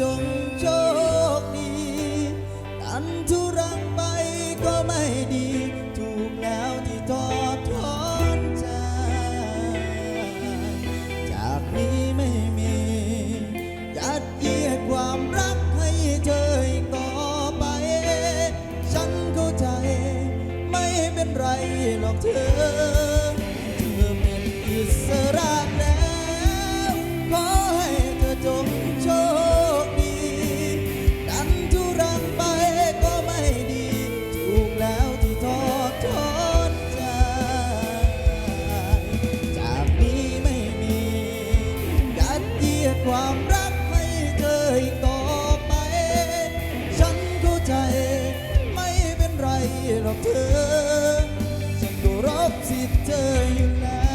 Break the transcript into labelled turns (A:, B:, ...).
A: จงโชคดีตันทุรังไปก็ไม่ดี ถูกแล้วที่ทอดทอนใจ จากนี้ไม่มียัดเยียดความรักให้เธอต่อไป ฉันเข้าใจ ไม่เป็นไรหรอกเธอ ความรักไม่เคยต่อไป ฉันเข้าใจไม่เป็นไรหรอกเธอ ฉันก็รับสิทธิ์เธออยู่แล้ว